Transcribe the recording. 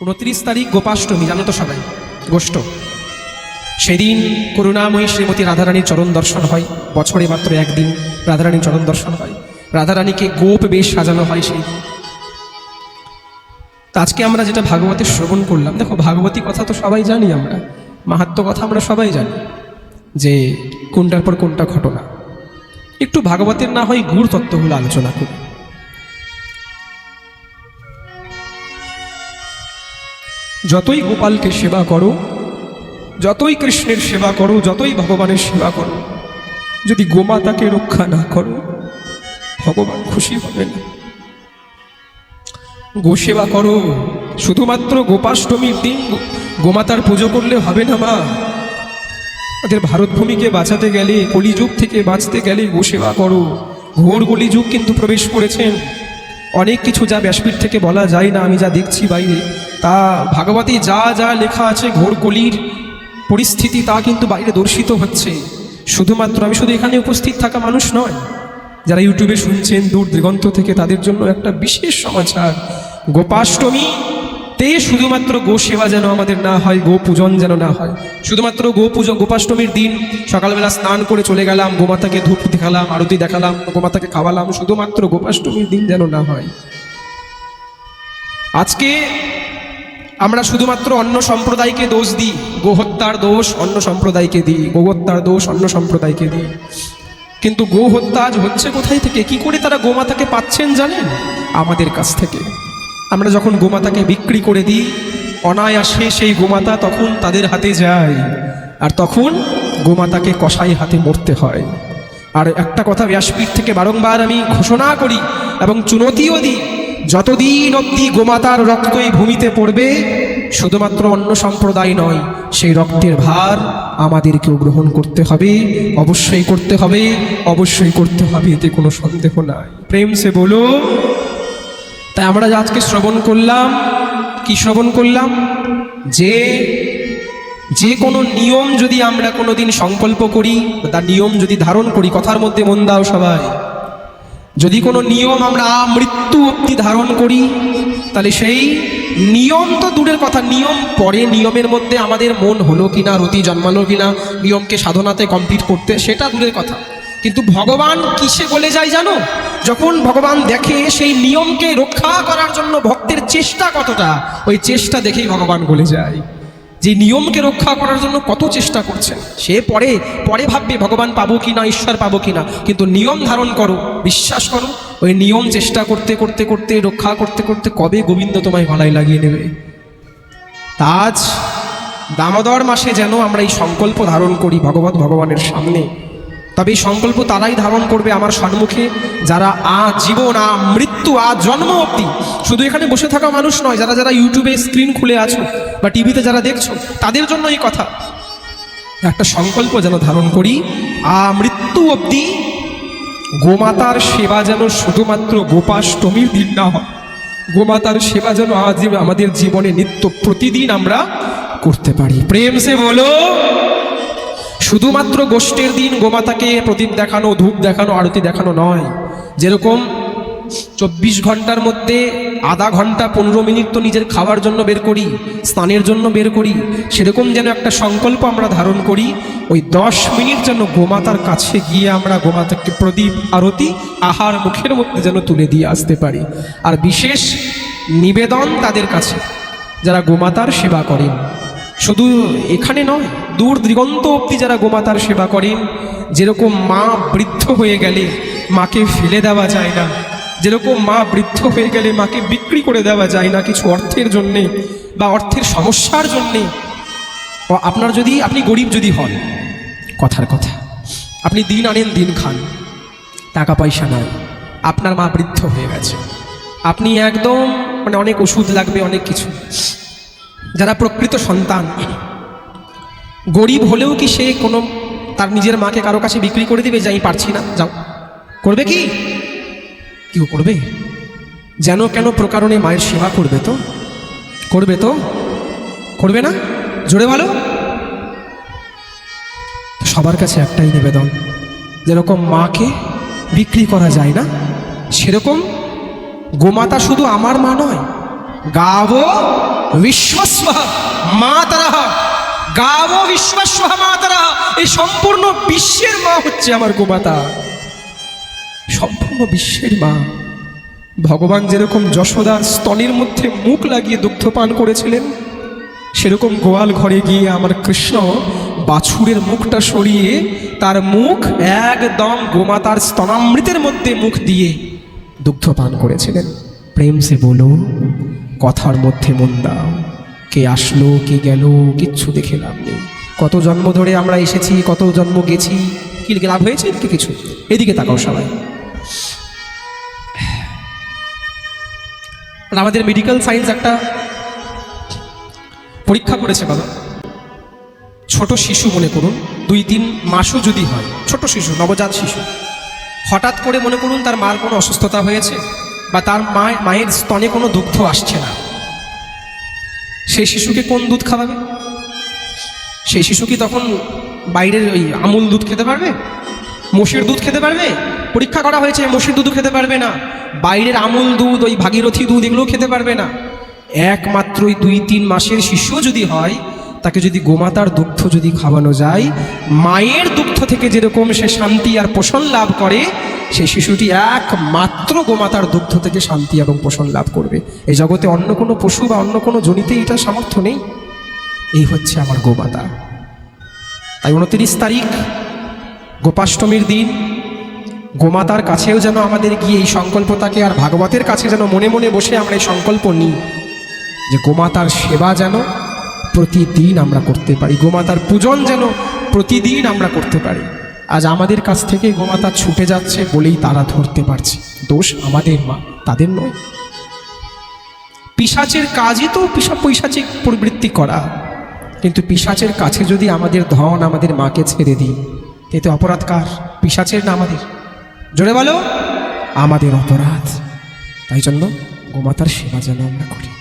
উনত্রিশ তারিখ গোপাষ্টমী, জানো তো সবাই? গোষ্ঠ। সেদিন করুণাময়ী শ্রীমতী রাধারানীর চরণ দর্শন হয়। বছরে মাত্র একদিন রাধারানীর চরণ দর্শন হয়। রাধারানীকে গোপ বেশ সাজানো হয় সেই আজকে আমরা যেটা ভাগবতের শ্রবণ করলাম, দেখো ভাগবতী কথা তো সবাই জানি আমরা, মাহাত্ম কথা আমরা সবাই জানি, যে কোনটার পর কোনটা ঘটনা। একটু ভাগবতের না হয় গুড় তত্ত্বগুলো আলোচনা করি। যতই গোপালকে সেবা করো, যতই কৃষ্ণের সেবা করো, যতই ভগবানের সেবা করো, যদি গোমাতাকে রক্ষা না করো, ভগবান খুশি হবে না। গো সেবা করো, শুধুমাত্র গোপাষ্টমীর দিন গোমাতার পুজো করলে হবে না মা। আমাদের ভারতভূমিকে বাঁচাতে গেলে, কলিযুগ থেকে বাঁচতে গেলে গো সেবা করো। ঘোর কলিযুগ কিন্তু প্রবেশ করেছেন। অনেক কিছু যা ব্যাসপীঠ থেকে বলা যায় না, আমি যা দেখছি বাইরে। তা ভাগবতী যা যা লেখা আছে, ঘোর কলির পরিস্থিতি, তা কিন্তু বাইরে দর্শিত হচ্ছে। শুধুমাত্র আমি শুধু এখানে উপস্থিত থাকা মানুষ নয়, যারা ইউটিউবে শুনছেন, দূর দিগন্ত থেকে, তাদের জন্য একটা বিশেষ সমাচার। গোপাষ্টমী তে শুধুমাত্র গো সেবা যেন আমাদের না হয়, গো পূজন যেন না হয়। শুধুমাত্র গো পুজো গোপাষ্টমীর দিন সকালবেলা স্নান করে চলে গেলাম, গোমাতাকে ধূপ দেখালাম, আরতি দেখালাম, গোমাতাকে খাওয়ালাম, শুধুমাত্র গোপাষ্টমীর দিন যেন না হয়। আজকে আমরা শুধুমাত্র অন্য সম্প্রদায়কে দোষ দিই, গোহত্যার দোষ অন্য সম্প্রদায়কে দিই, গোহত্যার দোষ অন্য সম্প্রদায়কে দিই। কিন্তু গো হত্যা আজ হচ্ছে কোথায় থেকে? কি করে তারা গোমাতাকে পাচ্ছেন জানেন? আমাদের কাছ থেকে। আমরা যখন গোমাতাকে বিক্রি করে দিই, অনায়াসে সেই গোমাতা তখন তাদের হাতে যায়। আর তখন গোমাতাকে কষাই হাতে মরতে হয়। আর একটা কথা ব্যাসপীঠ থেকে বারংবার আমি ঘোষণা করি এবং চুনতিও দিই, যতদিন অব্দি গোমাতার রক্ত এই ভূমিতে পড়বে, শুধুমাত্র অন্য সম্প্রদায় নয়, সেই রক্তের ভার আমাদেরকেও গ্রহণ করতে হবে, অবশ্যই করতে হবে, অবশ্যই করতে হবে, এতে কোনো সন্দেহ নাই। প্রেম সে বলো তাই আমরা আজকে শ্রবণ করলাম, কি শ্রবণ করলাম? যে যে কোনো নিয়ম যদি আমরা কোনো দিন সংকল্প করি, তার নিয়ম যদি ধারণ করি, কথার মধ্যে মন দাও সবাই। যদি কোনো নিয়ম আমরা মৃত্যু অব্দি ধারণ করি, তাহলে সেই নিয়ম তো দূরের কথা, নিয়ম পরে, নিয়মের মধ্যে আমাদের মন হলো কিনা, রতি জন্মালো কিনা, নিয়মকে সাধনাতে কমপ্লিট করতে, সেটা দূরের কথা। কিন্তু ভগবান কিসে বলে যায় জানো? যখন ভগবান দেখে সেই নিয়মকে রক্ষা করার জন্য ভক্তের চেষ্টা কতটা, ওই চেষ্টা দেখেই ভগবান বলে যায়। যে নিয়মকে রক্ষা করার জন্য কত চেষ্টা করছেন, সে পরে পরে ভাববে ভগবান পাবো কি না ঈশ্বর পাবো কি না কিন্তু নিয়ম ধারণ করো, বিশ্বাস করো, ওই নিয়ম চেষ্টা করতে করতে করতে, রক্ষা করতে করতে কবে গোবিন্দ তোমায় গলায় লাগিয়ে নেবে? তাজ দামোদর মাসে যেন আমরা এই সংকল্প ধারণ করি ভগবত ভগবানের সামনে। তবে এই সংকল্প তারাই ধারণ করবে আমার সম্মুখে যারা আ জীবন, আ মৃত্যু, আ জন্ম অব্দি শুধু এখানে বসে থাকা মানুষ নয়, যারা যারা ইউটিউবে স্ক্রিন খুলে আছো বা টিভিতে যারা দেখছ, তাদের জন্য এই কথা। একটা সংকল্প যেন ধারণ করি, আ মৃত্যু অব্দি গোমাতার সেবা যেন শুধুমাত্র গোপাষ্টমীর দিন না হয়। গোমাতার সেবা যেন আজ আমাদের জীবনে নিত্য প্রতিদিন আমরা করতে পারি। প্রেম সে বলো শুধুমাত্র গোষ্ঠীর দিন গোমাতাকে প্রদীপ দেখানো, ধূপ দেখানো, আরতি দেখানো নয়। যেরকম চব্বিশ ঘণ্টার মধ্যে আধা ঘণ্টা পনেরো মিনিট তো নিজের খাওয়ার জন্য বের করি, স্নানের জন্য বের করি, সেরকম যেন একটা সংকল্প আমরা ধারণ করি, ওই দশ মিনিট যেন গোমাতার কাছে গিয়ে আমরা গোমাতাকে প্রদীপ, আরতি, আহার মুখের মধ্যে যেন তুলে দিয়ে আসতে পারি। আর বিশেষ নিবেদন তাদের কাছে, যারা গোমাতার সেবা করেন। শুধু এখানে নয়, দূর দিগন্ত অব্দি যারা গোমাতার সেবা করেন, যেরকম মা বৃদ্ধ হয়ে গেলে মাকে ফেলে দেওয়া যায় না, যেরকম মা বৃদ্ধ হয়ে গেলে মাকে বিক্রি করে দেওয়া যায় না কিছু অর্থের জন্যে বা অর্থের সমস্যার জন্যে। আপনার যদি, আপনি গরিব যদি হন, কথার কথা, আপনি দিন আনেন দিন খান, টাকা পয়সা নাই, আপনার মা বৃদ্ধ হয়ে গেছে, আপনি একদম মানে অনেক ওষুধ লাগবে, অনেক কিছু যারা প্রকৃত সন্তান। গরিব হলেও কি সে কোনো তার নিজের মাকে কারও কাছে বিক্রি করে দিবে? যাই পারছি না। যাও। করবে কি? কেউ করবে? যেন কেন প্রকারণে মায়ের সেবা করবে তো? করবে তো? করবে না? জোরে ভালো সবার কাছে একটাই নিবেদন, যেরকম মাকে বিক্রি করা যায় না, সেরকম গোমাতা শুধু আমার মা নয়, গাবো বিশ্বস্ব মাতারা গাব বিশ্বস্ব মাতারা এই সম্পূর্ণ বিশ্বের মা হচ্ছে আমার গোমাতা। সম্পূর্ণ বিশ্বের মা। ভগবান যেরকম যশোদার স্তনের মধ্যে মুখ লাগিয়ে দুগ্ধ পান করেছিলেন, সেরকম গোয়াল ঘরে গিয়ে আমার কৃষ্ণ বাছুরের মুখটা সরিয়ে তার মুখ একদম গোমাতার স্তনামৃতের মধ্যে মুখ দিয়ে দুগ্ধ পান করেছিলেন। প্রেম সে বলো কথার মধ্যে মন দাও কে আসলো, কে গেল, কিচ্ছু দেখে লাভ নেই। কত জন্ম ধরে আমরা এসেছি, কত জন্ম গেছি, কি লাভ হয়েছে কি কিছু? এদিকে তাকাও সবাই। আমাদের মেডিকেল সায়েন্স একটা পরীক্ষা করেছে বাবা। ছোট শিশু মনে করুন, দুই তিন মাসও যদি হয়, ছোট শিশু, নবজাত শিশু। হঠাৎ করে মনে করুন তার মার কোনো অসুস্থতা হয়েছে? বা তার মা মায়ের স্তনে কোনো দুগ্ধ আসছে না। সেই শিশুকে কোন দুধ খাওয়াবে? সেই শিশু কি তখন বাইরের ওই আমুল দুধ খেতে পারবে? মোষের দুধ খেতে পারবে? পরীক্ষা করা হয়েছে, মোষের দুধ খেতে পারবে না। বাইরের আমুল দুধ, ওই ভাগীরথী দুধ এগুলো খেতে পারবে না। একমাত্র ওই দুই, তিন মাসের শিশু যদি হয়, তাকে যদি গোমাতার দুগ্ধ যদি খাওয়ানো যায়, মায়ের দুগ্ধ থেকে যেরকম সে শান্তি আর পোষণ লাভ করে সেই শিশুটি একমাত্র গোমাতার দুগ্ধ থেকে শান্তি এবং পোষণ লাভ করবে। এই জগতে অন্য কোনো পশু বা অন্য কোনো জনিতে এটা সামর্থ্য নেই। এই হচ্ছে আমার গোমাতা। তাই উনত্রিশ তারিখ, গোপাষ্টমীর দিন, গোমাতার কাছেও যেন আমাদের গিয়ে এই সংকল্পটাকে আর ভাগবতের কাছে যেন মনে মনে বসে আমরা এই সংকল্প নিই, যে গোমাতার সেবা যেন প্রতিদিন আমরা করতে পারি, গোমাতার পূজন যেন প্রতিদিন আমরা করতে পারি। আজ আমাদের কাছ থেকে গোমাতা ছুটে যাচ্ছে বলেই তারা ধরতে পারছে। দোষ আমাদের মা, তাদের নয়। পিসাচের কাজই তো পিসা পৈশাচিক প্রবৃত্তি করা। কিন্তু পিসাচের কাছে যদি আমাদের ধন আমাদের মাকে ছেড়ে দিই এতে অপরাধ কার? পিসাচের না আমাদের? জোরে বলো, আমাদের অপরাধ। তাই জন্য গোমাতার সেবা যেন আমরা করি।